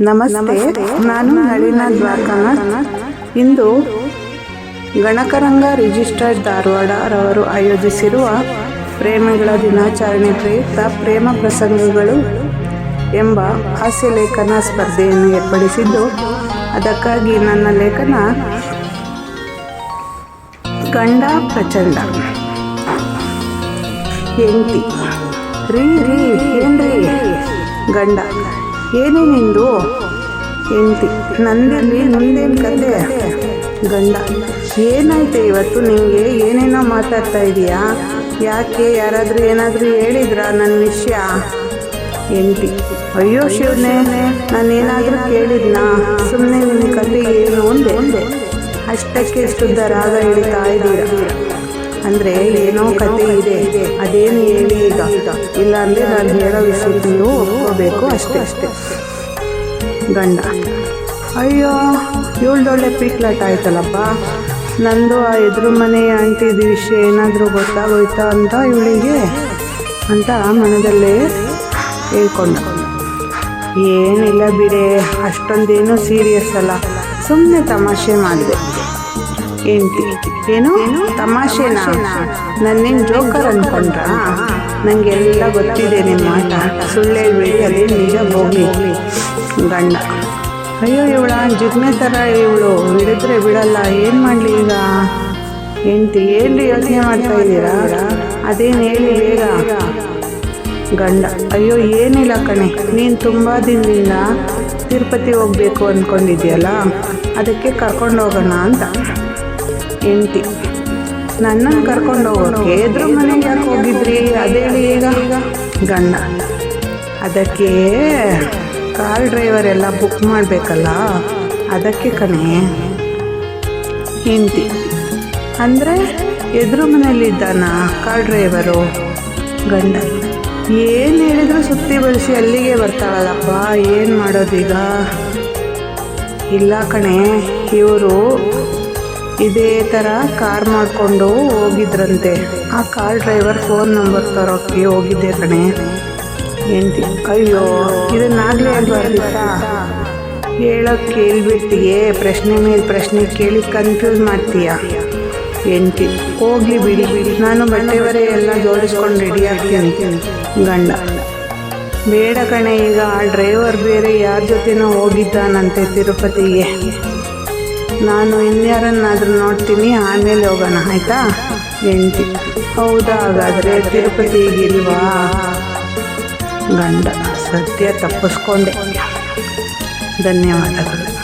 ನಮಸ್ತೆ ನಾನು ನಳಿನ ದ್ವಾರಕನಾಥ್. ಇಂದು ಗಣಕರಂಗ ರಿಜಿಸ್ಟರ್ಡ್ ಧಾರವಾಡ ರವರು ಆಯೋಜಿಸಿರುವ ಪ್ರೇಮಿಗಳ ದಿನಾಚರಣೆ ಪ್ರಯುಕ್ತ ಪ್ರೇಮ ಪ್ರಸಂಗಗಳು ಎಂಬ ಹಾಸ್ಯ ಲೇಖನ ಸ್ಪರ್ಧೆಯನ್ನು ಏರ್ಪಡಿಸಿದ್ದು ಅದಕ್ಕಾಗಿ ನನ್ನ ಲೇಖನ ಗಂಡ ಪ್ರಚಂಡ. ಎಂಟಿ ರೀ ರೀ ಏನ್ರಿ? ಗಂಡ. ಏನೇ ನಿಂದು ಹೆಂಡತಿ? ನಂದಿರಲಿ ನಂದೇನು ಕತೆ? ಗಂಡ. ಏನಾಯ್ತು ಇವತ್ತು ನಿಮಗೆ ಏನೇನೋ ಮಾತಾಡ್ತಾ ಇದೀಯಾ? ಯಾಕೆ? ಯಾರಾದರೂ ಏನಾದರೂ ಹೇಳಿದ್ರಾ ನನ್ನ ವಿಷಯ? ಹೆಂಡತಿ. ಅಯ್ಯೋ ಶಿವನೇ ನಾನೇನಾದರೂ ಕೇಳಿದ್ನಾ? ಸುಮ್ಮನೆ ನಿನ್ನ ಕತೆ ಏನು ಒಂದೇ ಅಷ್ಟಕ್ಕೆ ಶುದ್ಧ ರಾಗ ಹೇಳ್ತಾ ಇದ್ದೀರಾ ಅಂದ್ರೆ ಏನೋ ಕತೆ ಇದೆ. ಅದೇನು ಹೇಳಿ ಈಗ? ಇಲ್ಲ ಅಂದ್ರೆ ನಾನು ಹೇಳೋ ವಿಷಯಕ್ಕೆ ನೀವು ಅಷ್ಟೇ ಅಷ್ಟೇ. ಗಂಡ. ಅಯ್ಯೋ, ಏಳ್ದೊಳ್ಳೆ ಪೀಕ್ಲಾಟ ಆಯ್ತಲ್ಲಪ್ಪ. ನಂದು ಆ ಎದುರು ಮನೆ ಆಂಟಿದ ವಿಷಯ ಏನಾದರೂ ಗೊತ್ತಾಗೋಯ್ತಾ ಅಂತ ಇವಳಿಗೆ ಅಂತ ಮನದಲ್ಲೇ ಹೇಳ್ಕೊಂಡ. ಏನಿಲ್ಲ ಬಿಡೆ, ಅಷ್ಟೊಂದೇನು ಸೀರಿಯಸ್ ಅಲ್ಲ. ಸುಮ್ಮನೆ ತಮಾಷೆ ಮಾಡಿದೆ. ఏంటి ಏನು ತಮಾಷೆನಾ? ನನ್ನೇನು ಜೋಕರ್ ಅನ್ಕೊಂಡ್ರ? ನನಗೆಲ್ಲ ಗೊತ್ತಿದೆ ನಿಮ್ಮ ಆಟ ಸುಳ್ಳು ಹೇಳ್ಬೇಡಿ ಅದೇ ನಿಜ ಹೋಗಿ ಗಂಡ. ಅಯ್ಯೋ ಇವಳ, ಜಿಗ್ನೆ ಥರ ಇವಳು. ಬಿಡಿದ್ರೆ ಬಿಡಲ್ಲ. ಏನು ಮಾಡಲಿ ಈಗ? ಎಂಟಿ ಏನು ಯೋಚನೆ ಮಾಡ್ತಾ ಇದ್ದೀರಾ? ಅದೇನು ಹೇಳಿ ಬೇಗ ಗಂಡ. ಅಯ್ಯೋ, ಏನಿಲ್ಲ ಕಣೆ. ನೀನು ತುಂಬ ದಿನದಿಂದ ತಿರುಪತಿ ಹೋಗಬೇಕು ಅಂದ್ಕೊಂಡಿದ್ಯಲ್ಲ ಅದಕ್ಕೆ ಕರ್ಕೊಂಡು ಹೋಗೋಣ ಅಂತ. ಹೆಂಡತಿ. ನನ್ನನ್ನು ಕರ್ಕೊಂಡು ಹೋಗೋಕೆ ಎದುರು ಮನೆಗೆ ಯಾಕೆ ಹೋಗಿದ್ರಿ? ಅದೇಳಿ ಈಗ. ಗಂಡ. ಅದಕ್ಕೆ ಕಾರ್ ಡ್ರೈವರ್ ಎಲ್ಲ ಬುಕ್ ಮಾಡಬೇಕಲ್ಲ? ಅದಕ್ಕೆ ಕಣೆ. ಹೆಂಡತಿ. ಅಂದರೆ ಎದುರು ಮನೆಯಲ್ಲಿದ್ದಾನ ಕಾರ್ ಡ್ರೈವರು? ಗಂಡ. ಏನು ಹೇಳಿದ್ರು ಸುತ್ತಿ ಬಳಸಿ ಅಲ್ಲಿಗೆ ಬರ್ತಾಳಲ್ಲಪ್ಪ? ಏನು ಮಾಡೋದೀಗ? ಇಲ್ಲ ಕಣೆ, ಇವರು ಇದೇ ಥರ ಕಾರ್ ಮಾಡಿಕೊಂಡು ಹೋಗಿದ್ರಂತೆ. ಆ ಕಾರ್ ಡ್ರೈವರ್ ಫೋನ್ ನಂಬರ್ ತರೋಕ್ಕೆ ಹೋಗಿದ್ದೆ ಕಣೆ. ಎಂಟಿ ಅಯ್ಯೋ, ಇದನ್ನಾಗಲೇ ಹೇಳ್ಬಾರ್ದಿತ್ತ ಹೇಳೋಕ್ಕೆ ಕೇಳ್ಬಿಡ್ತೀಯೇ, ಪ್ರಶ್ನೆ ಮೇಲೆ ಪ್ರಶ್ನೆ ಕೇಳಿ ಕನ್ಫ್ಯೂಸ್ ಮಾಡ್ತೀಯ? ಎಂಟಿ ಹೋಗ್ಲಿ ಬಿಡಿ. ಬಿಡಿ ನಾನು ಬಟ್ಟೆ ಬರೆ ಎಲ್ಲ ಜೋಡಿಸ್ಕೊಂಡು ರೆಡಿ ಆಗ್ತೀನಿ, ಗಂಡ. ಬೇಡ ಕಣೆ, ಈಗ ಆ ಡ್ರೈವರ್ ಬೇರೆ ಯಾರ ಜೊತೆನೋ ಹೋಗಿದ್ದಾನಂತೆ ತಿರುಪತಿಗೆ. ನಾನು ಇನ್ಯಾರನ್ನಾದರೂ ನೋಡ್ತೀನಿ ಆಮೇಲೆ ಹೋಗೋಣ ಆಯಿತಾ? ಎಂಟಿ ಹೌದಾ ಹಾಗಾದರೆ ತಿರುಪತಿಗಿಲ್ವಾ ಗಂಡ ಸತ್ಯ ತಪ್ಪಿಸ್ಕೊಂಡೆ. ಧನ್ಯವಾದಗಳು.